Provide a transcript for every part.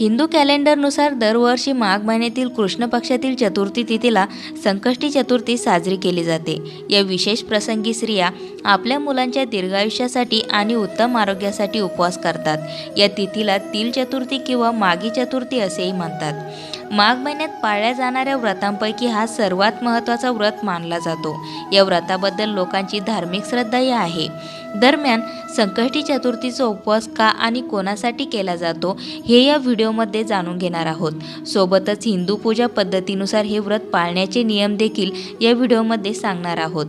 हिंदू कॅलेंडरनुसार दरवर्षी माघ महिन्यातील कृष्ण पक्षातील चतुर्थी तिथीला संकष्टी चतुर्थी साजरी केली जाते. या विशेष प्रसंगी स्त्रिया आपल्या मुलांच्या दीर्घायुष्यासाठी आणि उत्तम आरोग्यासाठी उपवास करतात. या तिथीला तिल चतुर्थी किंवा मागी चतुर्थी असेही म्हणतात. माघ महिन्यात पाळल्या जाणाऱ्या व्रतांपैकी हा सर्वात महत्त्वाचा व्रत मानला जातो. या व्रताबद्दल लोकांची धार्मिक श्रद्धाही आहे. दरम्यान संकष्टी चतुर्थीचा उपवास का आणि कोणासाठी केला जातो हे या व्हिडिओमध्ये जाणून घेणार आहोत. सोबतच हिंदू पूजा पद्धतीनुसार हे व्रत पाळण्याचे नियम देखील या व्हिडिओमध्ये सांगणार आहोत.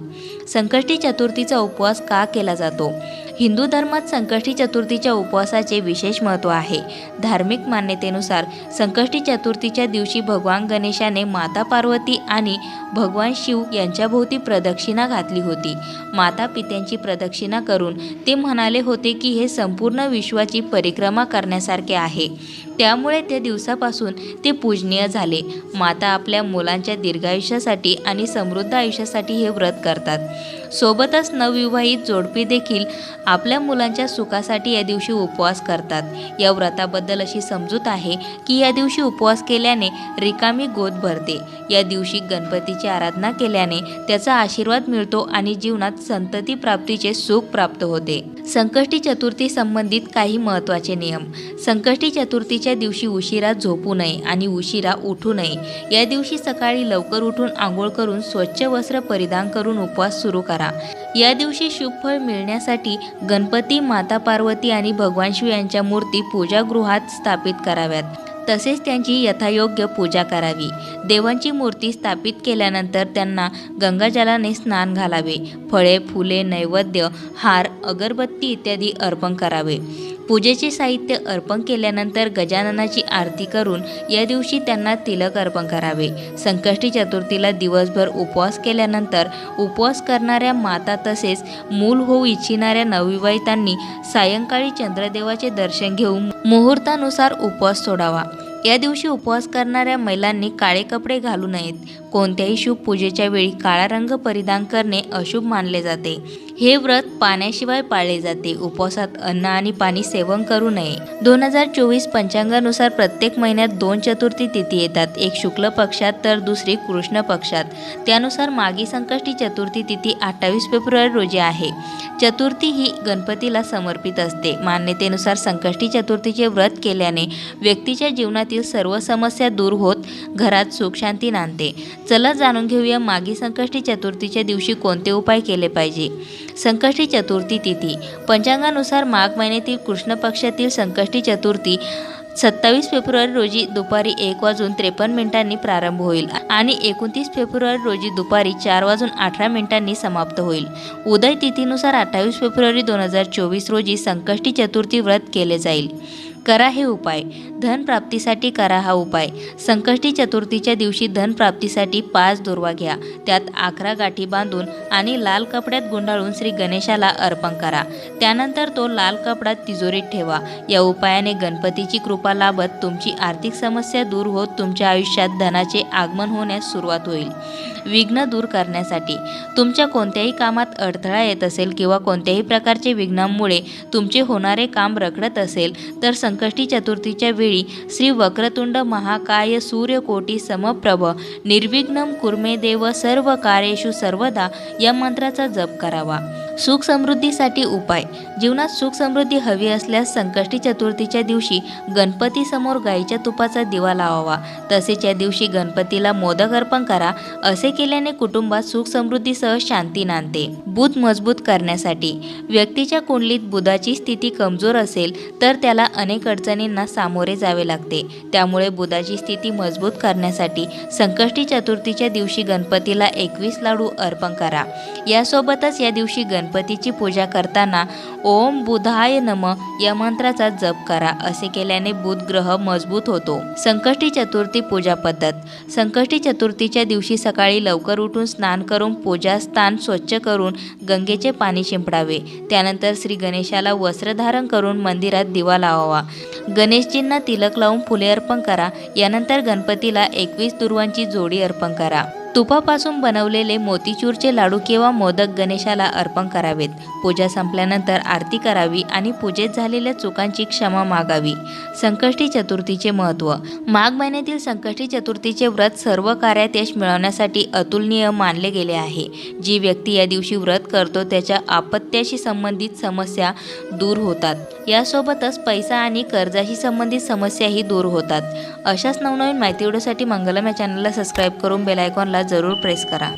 संकष्टी चतुर्थीचा उपवास का केला जातो? हिंदू धर्मात संकष्टी चतुर्थीच्या उपवासाचे विशेष महत्त्व आहे. धार्मिक मान्यतेनुसार संकष्टी चतुर्थीच्या दिवशी भगवान गणेशाने माता पार्वती आणि भगवान शिव यांच्याभोवती प्रदक्षिणा घातली होती. माता पित्यांची प्रदक्षिणा करून ते म्हणाले होते की हे संपूर्ण विश्वाची परिक्रमा करण्यासारखे आहे. त्यामुळे त्या दिवसापासून ते पूजनीय झाले. माता आपल्या मुलांच्या दीर्घायुष्यासाठी आणि समृद्ध आयुष्यासाठी हे व्रत करतात. सोबतच नवविवाहित जोडपी देखील आपल्या मुलांच्या सुखासाठी या दिवशी उपवास करतात. या व्रताबद्दल अशी समजूत आहे की या दिवशी उपवास केल्याने रिकामी गोद भरते. या दिवशी गणपतीची आराधना केल्याने त्याचा आशीर्वाद मिळतो आणि जीवनात संतती प्राप्तीचे सुख प्राप्त होते. संकष्टी चतुर्थी संबंधित काही महत्त्वाचे नियम. संकष्टी चतुर्थीच्या दिवशी उशिरा झोपू नये आणि उशिरा उठू नये. या दिवशी सकाळी लवकर उठून आंघोळ करून स्वच्छ वस्त्र परिधान करून उपवास सुरू करा. या दिवशी शुभ फळ मिळण्यासाठी गणपती माता पार्वती आणि भगवान शिव यांच्या मूर्ती पूजागृहात स्थापित कराव्यात. तसेच त्यांची यथायोग्य पूजा करावी. देवांची मूर्ती स्थापित केल्यानंतर त्यांना गंगाजलाने स्नान घालावे. फळे फुले नैवेद्य हार अगरबत्ती इत्यादी अर्पण करावे. पूजेचे साहित्य अर्पण केल्यानंतर गजाननाची आरती करून या दिवशी त्यांना तिलक अर्पण करावे. संकष्टी चतुर्थीला दिवसभर उपवास केल्यानंतर उपवास करणाऱ्या माता तसेच मूल होऊ इच्छिणाऱ्या नवविवाहितांनी सायंकाळी चंद्रदेवाचे दर्शन घेऊन मुहूर्तानुसार उपवास सोडावा. या दिवशी उपवास करणाऱ्या महिलांनी काळे कपडे घालू नयेत. कोणत्याही शुभ पूजेच्या वेळी काळा रंग परिधान करणे अशुभ मानले जाते. हे व्रत पाण्याशिवाय पाळले जाते. उपवासात अन्न आणि पाणी सेवन करू नये. दोन हजार चोवीस पंचांगानुसार प्रत्येक महिन्यात दोन चतुर्थी तिथी येतात. एक शुक्ल पक्षात तर दुसरी कृष्ण पक्षात. त्यानुसार मागी संकष्टी चतुर्थी तिथी अठ्ठावीस फेब्रुवारी रोजी आहे. चतुर्थी ही गणपतीला समर्पित असते. मान्यतेनुसार संकष्टी चतुर्थीचे व्रत केल्याने व्यक्तीच्या जीवनातील सर्व समस्या दूर होत घरात सुख शांती नांदते. चला जाणून घेऊया मागी संकष्टी चतुर्थीच्या दिवशी कोणते उपाय केले पाहिजे? संकष्टी चतुर्थी तिथी. पंचांगानुसार माघ महिन्यातील कृष्ण पक्षातील संकष्टी चतुर्थी सत्तावीस फेब्रुवारी रोजी दुपारी एक वाजून त्रेपन्न मिनिटांनी प्रारंभ होईल आणि एकोणतीस फेब्रुवारी रोजी दुपारी चार वाजून अठरा मिनिटांनी समाप्त होईल. उदय तिथीनुसार अठ्ठावीस फेब्रुवारी दोन हजार चोवीस रोजी संकष्टी चतुर्थी व्रत केले जाईल. करा हे उपाय. धन प्राप्तीसाठी करा हा उपाय. संकष्टी चतुर्थीच्या दिवशी धन प्राप्तीसाठी पाच दुर्वा घ्या. त्यात अकरा गाठी बांधून आणि लाल कपड्यात गुंडाळून श्री गणेशाला अर्पण करा. त्यानंतर तो लाल कपडा तिजोरीत ठेवा. या उपायाने गणपतीची कृपा लाभत तुमची आर्थिक समस्या दूर होत तुमच्या आयुष्यात धनाचे आगमन होण्यास सुरुवात होईल. विघ्न दूर करण्यासाठी. तुमच्या कोणत्याही कामात अडथळा येत असेल किंवा कोणत्याही प्रकारचे विघ्नांमुळे तुमचे होणारे काम रखडत असेल तर संकष्टी चतुर्थीच्या वेळी श्री वक्रतुंड महाकाय सूर्यकोटी समप्रभ निर्विघ्नम कुर्मे देव सर्व कार्येषु सर्वदा या मंत्राचा जप करावा. सुख समृद्धीसाठी उपाय. जीवनात सुख समृद्धी हवी असल्यास संकष्टी चतुर्थीच्या दिवशी गणपतीसमोर गाईच्या तुपाचा दिवा लावावा. तसेच या दिवशी गणपतीला मोदक अर्पण करा. असे केल्याने कुटुंबात सुख समृद्धीसह शांती नांदते. बुध मजबूत करण्यासाठी. व्यक्तीच्या कुंडलीत बुधाची स्थिती कमजोर असेल तर त्याला अनेक अडचणींना सामोरे जावे लागते. त्यामुळे बुधाची स्थिती मजबूत करण्यासाठी संकष्टी चतुर्थीच्या दिवशी गणपतीला एकवीस लाडू अर्पण करा. यासोबतच या दिवशी गणपतीची पूजा करताना ओम बुधाय नम या मंत्राचा जप करा असे केल्याने बुध ग्रह मजबूत होतो. संकष्टी चतुर्थी पूजा पद्धत. संकष्टी चतुर्थीच्या दिवशी सकाळी लवकर उठून स्नान करून पूजा स्थान स्वच्छ करून गंगेचे पाणी शिंपडावे. त्यानंतर श्री गणेशाला वस्त्र धारण करून मंदिरात दिवा लावावा. गणेशजींना तिलक लावून फुले अर्पण करा. यानंतर गणपतीला एकवीस दुर्वांची जोडी अर्पण करा. तुपापासून बनवलेले मोतीचूरचे लाडू किंवा मोदक गणेशाला अर्पण करावेत. पूजा संपल्यानंतर आरती करावी आणि पूजेत झालेल्या चुकांची क्षमा मागावी. संकष्टी चतुर्थीचे महत्त्व. माघ महिन्यातील संकष्टी चतुर्थीचे व्रत सर्व कार्यात यश मिळवण्यासाठी अतुलनीय मानले गेले आहे. जी व्यक्ती या दिवशी व्रत करतो त्याच्या आपत्याशी संबंधित समस्या दूर होतात. यासोबतच पैसा आणि कर्जाशी संबंधित समस्याही दूर होतात. अशाच नवनवीन माहिती व्हिडिओसाठी मंगलम या चॅनलला सबस्क्राईब करून बेलायकॉनला जरूर प्रेस करा.